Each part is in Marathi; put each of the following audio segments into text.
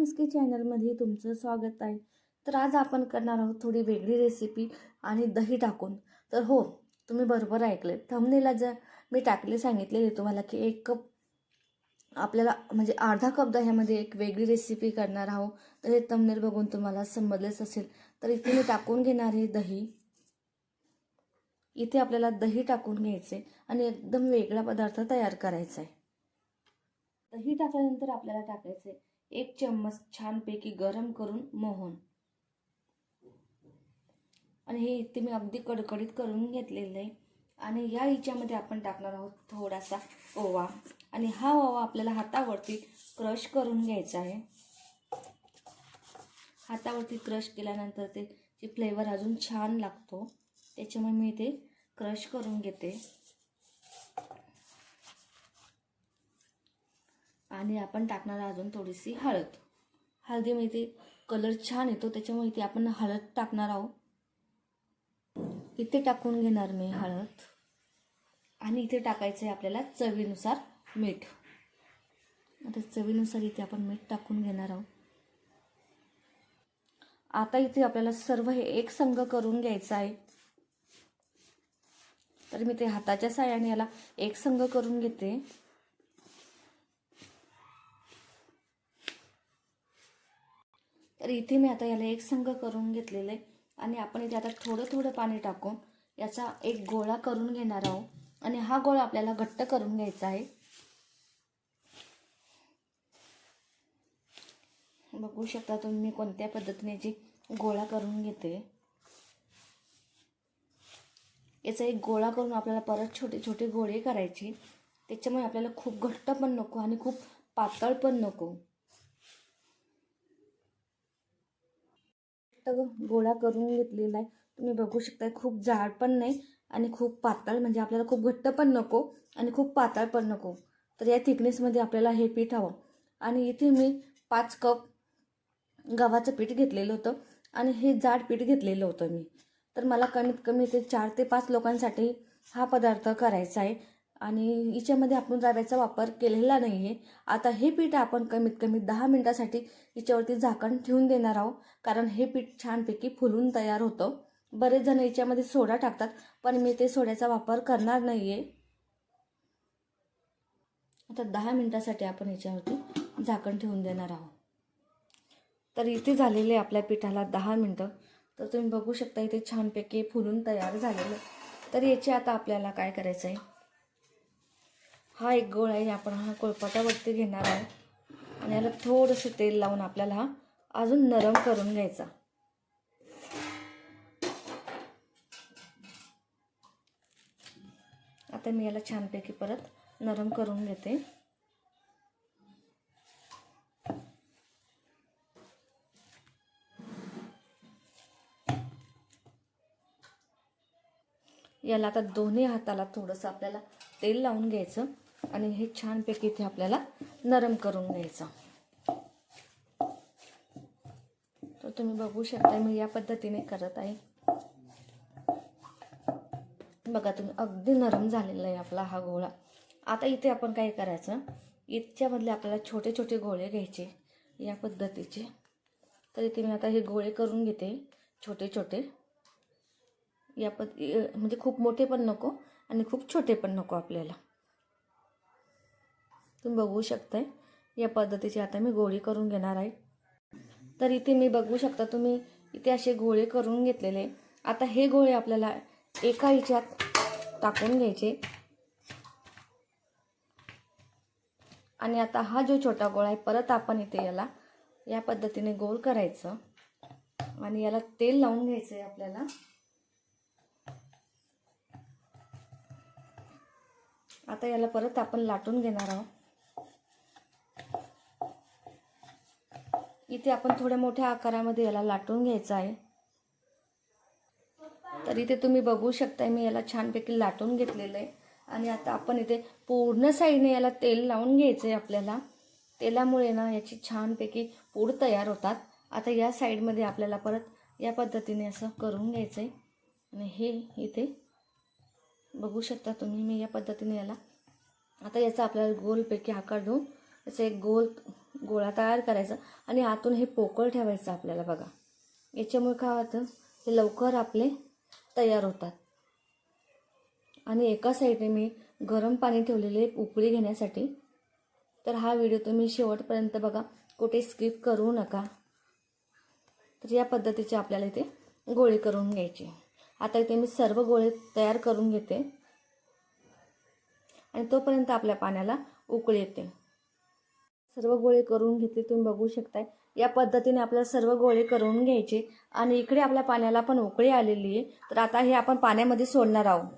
मिस्की चॅनलमध्ये तुमचं स्वागत आहे. तर आज आपण करणार आहोत थोडी वेगळी रेसिपी आणि दही टाकून. तर हो तुम्ही बरोबर ऐकले थमनेला जर मी टाकले सांगितलेले तुम्हाला की एक कप आपल्याला म्हणजे अर्धा कप दह्यामध्ये एक वेगळी रेसिपी करणार आहोत तर हे तमनेल बघून तुम्हाला समजलेच असेल. तर इथे मी टाकून घेणार आहे दही. इथे आपल्याला दही टाकून घ्यायचे आणि एकदम वेगळा पदार्थ तयार करायचा आहे दही टाकल्यानंतर आपल्याला टाकायचे एक चम्मच छानपैकी गरम करून मोहन. आणि हे इथे मी अगदी कडकडीत करून घेतलेलं आहे. आणि या हिच्यामध्ये आपण टाकणार आहोत थोडासा ओवा. आणि हा ओवा आपल्याला हातावरती क्रश करून घ्यायचा आहे. हातावरती क्रश केल्यानंतर ते फ्लेवर अजून छान लागतो. त्याच्यामुळे मी ते क्रश करून घेते. आणि आपण टाकणार अजून थोडीशी हळद. हळदीमध्ये ते कलर छान येतो त्याच्यामुळे इथे आपण हळद टाकणार आहोत. इथे टाकून घेणार मी हळद. आणि इथे टाकायचं आहे आपल्याला चवीनुसार मीठ. आता चवीनुसार इथे आपण मीठ टाकून घेणार आहोत. आता इथे आपल्याला सर्व हे एक संघ करून घ्यायचं आहे तर मी ते हाताच्या साह्याने याला एक संघ करून घेते. तर इथे मी आता याला एक संघ करून घेतलेलं आहे. आणि आपण इथे आता थोडं थोडं पाणी टाकून याचा एक गोळा करून घेणार आहोत. आणि हा गोळा आपल्याला घट्ट करून घ्यायचा आहे. बघू शकता तुम्ही कोणत्या पद्धतीने जी गोळा करून घेते. याचा एक गोळा करून आपल्याला परत छोटे छोटे गोळे करायचे. त्याच्यामुळे आपल्याला खूप घट्ट पण नको आणि खूप पातळ पण नको. गोळा करून घेतलेला आहे. तुम्ही बघू शकता खूप जाड पण नाही आणि खूप पातळ म्हणजे आपल्याला खूप घट्ट पण नको आणि खूप पातळ पण नको. तर या थिकनेसमध्ये आपल्याला हे पीठ हवं. आणि इथे मी पाच कप गव्हाचं पीठ घेतलेलं होतं आणि हे जाड पीठ घेतलेलं होतं मी. तर मला कमीत कमी ते चार ते पाच लोकांसाठी हा पदार्थ करायचा आहे. आणि हिच्यामध्ये आपण रव्याचा वापर केलेला नाही आहे आता हे पीठ आपण कमीत कमी दहा मिनटासाठी हिच्यावरती झाकण ठेवून देणार आहोत. कारण हे पीठ छानपैकी फुलून तयार होतं. बरेच जण याच्यामध्ये सोडा टाकतात पण मी ते सोड्याचा वापर करणार नाही आहे आता दहा मिनटासाठी आपण याच्यावरती झाकण ठेवून देणार आहोत. तर इथे झालेले आपल्या पिठाला दहा मिनटं. तर तुम्ही बघू शकता इथे छानपैकी फुलून तयार झालेलं. तर याचे आता आपल्याला काय करायचं आहे हा एक गोळ आहे आपण हा कोळपाटावरती घेणार आहोत आणि याला थोडंसं तेल लावून आपल्याला हा अजून नरम करून घ्यायचा. आता मी याला छानपैकी परत नरम करून घेते. याला आता दोन्ही हाताला थोडंसं आपल्याला तेल लावून घ्यायचं. आणि हे छानपैकी इथे आपल्याला नरम करून घ्यायचं. तर तुम्ही बघू शकता मी या पद्धतीने करत आहे. बघा तुम्ही अगदी नरम झालेला आहे आपला हा गोळा. आता इथे आपण काय करायचं इथच्यामधले आपल्याला छोटे छोटे गोळे घ्यायचे या पद्धतीचे. तर इथे मी आता हे गोळे करून घेते छोटे छोटे. या पद म्हणजे खूप मोठे पण नको आणि खूप छोटे पण नको आपल्याला. तुम्ही बघू शकताय. या पद्धतीची आता मी गोळी करून घेणार आहे. तर इथे मी बघू शकता तुम्ही इथे असे गोळे करून घेतलेले. आता हे गोळे आपल्याला एका हिच्यात टाकून घ्यायचे. आणि आता हा जो छोटा गोळा आहे परत आपण इथे याला या पद्धतीने गोल करायचं. आणि याला तेल लावून घ्यायचं आहे आपल्याला. आता याला परत आपण लाटून घेणार आहोत. इथे आपण थोड्या मोठ्या आकारामध्ये याला लाटून घ्यायचं आहे. तर इथे तुम्ही बघू शकताय मी याला छानपैकी लाटून घेतलेलं आहे. आणि आता आपण इथे पूर्ण साईडने याला तेल लावून घ्यायचं आहे आपल्याला. तेलामुळे ना याची छानपैकी पूड तयार होतात. आता या साईडमध्ये आपल्याला परत या पद्धतीने असं करून घ्यायचं आहे आणि हे इथे बघू शकता तुम्ही मी या पद्धतीने याला आता याचा आपल्याला गोलपैकी आकार देऊन असं एक गोल गोळा तयार करायचा आणि आतून हे पोकळ ठेवायचं आपल्याला बघा. याच्यामुळे काय होतं? हे लवकर आपले तयार होतात. आणि एका साईडने मी गरम पाणी ठेवलेले उकळी घेण्यासाठी. तर हा व्हिडिओ तुम्ही शेवटपर्यंत बघा. कुठे स्किप करू नका. तर या पद्धतीचे आपल्याला इथे गोळे करून घ्यायचे. आता इथे मी सर्व गोळे तयार करून घेते. आणि तोपर्यंत आपल्या पाण्याला उकळी येते. सर्व गोळे करून घेतले तुम्ही बघू शकताय. या पद्धतीने आपल्याला सर्व गोळे करून घ्यायचे. आणि इकडे आपल्या पाण्याला पण उकळी आलेली आहे. तर आता हे आपण पाण्यामध्ये सोडणार आहोत.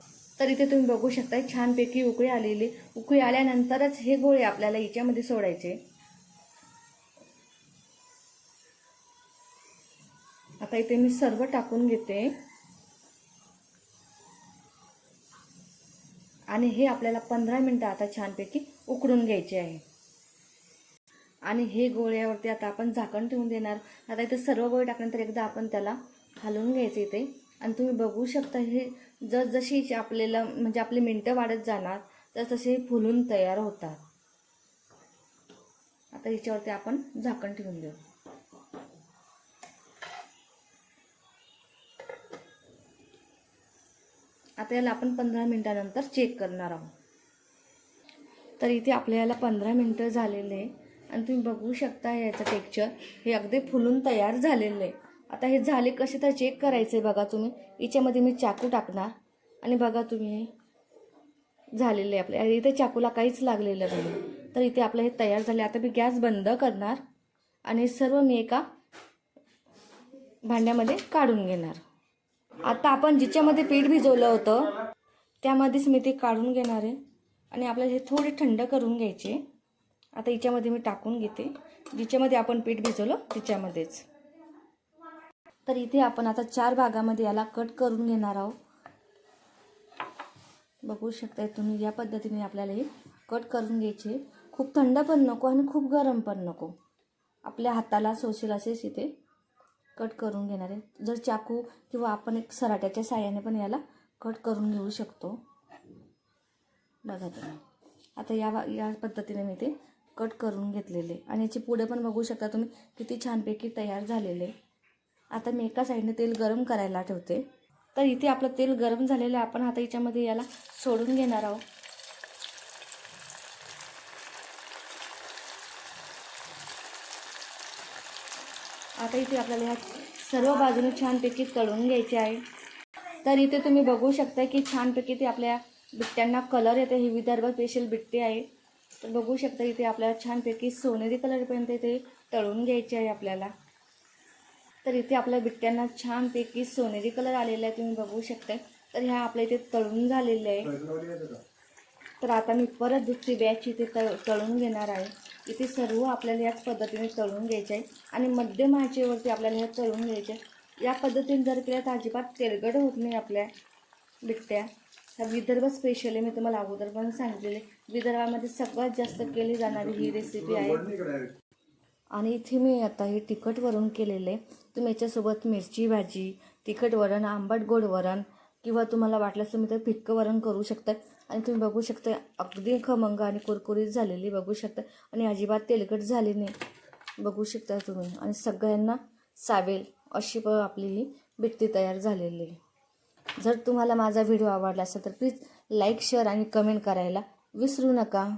तर इथे तुम्ही बघू शकताय छानपैकी उकळी आलेली उकळी आल्यानंतरच हे गोळे आपल्याला याच्यामध्ये सोडायचे. आता इथे मी सर्व टाकून घेते. आणि हे आपल्याला पंधरा मिनटं आता छानपैकी उकडून घ्यायचे आहे. आणि हे गोळ्यावरती आता आपण झाकण ठेवून देणार. आता इथे सर्व गोळे टाकल्यानंतर एकदा आपण त्याला हलवून घ्यायचं इथे. आणि तुम्ही बघू शकता हे जसजशी आपल्याला म्हणजे आपली मिनटं वाढत जाणार तर तसे फुलून तयार होतात. आता याच्यावरती आपण झाकण ठेवून देऊ. आता याला आपण पंधरा मिनटानंतर चेक करणार आहोत. तर इथे आपल्याला पंधरा मिनटं झालेले. आहे आणि तुम्ही बघू शकता याचं टेक्चर हे अगदी फुलून तयार झालेलं आहे. आता हे झाले कसे तर चेक करायचे बघा तुम्ही. याच्यामध्ये मी चाकू टाकणार. आणि बघा तुम्ही झालेले आहे आपल्या इथे चाकूला काहीच लागलेलं नाही. तर इथे आपलं हे तयार झाले. आता मी गॅस बंद करणार. आणि सर्व मी एका भांड्यामध्ये काढून घेणार. आता आपण जिच्यामध्ये पीठ भिजवलं होतं त्यामध्येच मी ते काढून घेणार आहे. आणि आपल्याला हे थोडे थंड करून घ्यायचे. आता हिच्यामध्ये मी टाकून घेते. जिच्यामध्ये आपण पीठ भिजवलं तिच्यामध्येच. तर इथे आपण आता चार भागामध्ये याला कट करून घेणार आहोत. बघू शकताय तुम्ही या पद्धतीने आपल्याला हे कट करून घ्यायचे. खूप थंड पण नको आणि खूप गरम पण नको. आपल्या हाताला सोशल असेच इथे कट करून घेणार आहे. जर चाकू किंवा आपण एक सराट्याच्या साह्याने पण याला कट करून घेऊ शकतो. बघा तुम्ही. आता या या पद्धतीने मी ते कट करून घेतलेले. आणि याची पुढे पण बघू शकता तुम्ही किती छानपैकी तयार झालेले. आता मी एका साईडने तेल गरम करायला ठेवते. तर इथे आपलं तेल गरम झालेलं आहे. आपण आता याच्यामध्ये याला सोडून घेणार आहोत. आता इथे आपल्याला ह्या सर्व बाजूने छानपैकी तळून घ्यायचे आहे. तर इथे तुम्ही बघू शकता की छानपैकी ते आपल्या बिट्ट्यांना कलर येते. ही विदर्भ स्पेशल बिट्टी आहे. तर बघू शकता इथे आपल्याला छानपैकी सोनेरी कलरपर्यंत इथे तळून घ्यायचे आहे आपल्याला. तर इथे आपल्या बिट्ट्यांना छानपैकी सोनेरी कलर आलेला आहे तुम्ही बघू शकता. तर ह्या आपल्या इथे तळून झालेले आहे. तर आता मी परत दुसरी बॅच इथे तळ तळून घेणार आहे. इथे सर्व आपल्याला याच पद्धतीने तळून घ्यायचे आहे. आणि मध्यम आचेवरती आपल्याला ह्या तळून घ्यायचे आहे. या पद्धतीने जर केल्या तर अजिबात तेलगड होत नाही आपल्या बिट्ट्या. ह्या विदर्भ स्पेशल आहे मी तुम्हाला अगोदर पण सांगितलेले. विदर्भामध्ये सगळ्यात जास्त केली जाणारी ही रेसिपी आहे. आणि इथे मी आता हे तिखट वरण केलेलं. आहे तुम्ही याच्यासोबत मिरची भाजी तिखट वरण आंबट गोड वरण किंवा तुम्हाला वाटल्यास तुम्ही तर फिक्कं वरण करू शकता. आणि तुम्ही बघू शकता अगदी खमंग आणि कुरकुरीत झालेली बघू शकता. आणि अजिबात तेलकट झाली नाही. बघू शकता तुम्ही. आणि सगळ्यांना सावेल अशी प आपली ही बिट्टी तयार झालेली आहे. जर तुम्हाला माझा व्हिडिओ आवडला असेल तर प्लीज लाईक शेअर आणि कमेंट करायला विसरू नका.